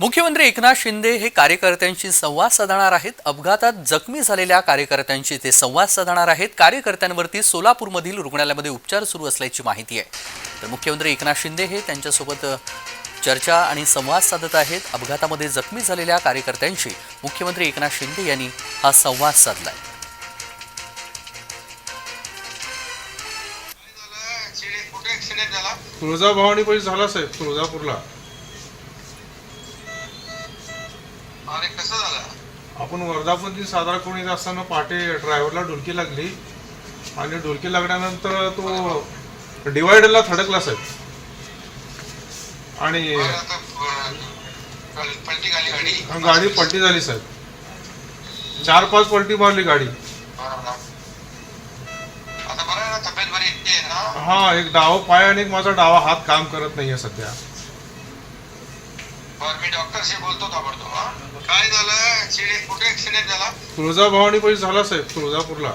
मुख्यमंत्री एकनाथ शिंदे हे कार्यकर्त्यांशी संवाद साधणार आहेत. अपघातात जखमी झालेल्या कार्यकर्त्यांशी ते संवाद साधणार आहेत. कार्यकर्त्यांवरती सोलापूरमधील रुग्णालयामध्ये उपचार सुरू असल्याची माहिती आहे. तर मुख्यमंत्री एकनाथ शिंदे हे त्यांच्यासोबत चर्चा आणि संवाद साधत आहेत. अपघातामध्ये जखमी झालेल्या कार्यकर्त्यांशी मुख्यमंत्री एकनाथ शिंदे यांनी हा संवाद साधला आहे तुळजाभवानी पैसे झाला साहेब तुळजापूरला. अरे कसं झालं? आपण वर्धापन साजरा करून येत असताना पहाटे ड्रायव्हरला ढोलकी लागली. आणि ढोलकी लागल्यानंतर तो डिवायडरला थडकला साहेब आणि गाडी पलटी झाली साहेब चार पाच पलटी मारली गाडी. हा एक डावा पाय आणि एक माझा डावा हात काम करत नाहीये सध्या. बरं मी डॉक्टरशी बोलतो ताबडतोब हा. काय झालं? ऍक्सिडेंट कुठे ऍक्सिडेंट झाला? तुळजाभवानी पैसे झाला साहेब तुळजापूरला.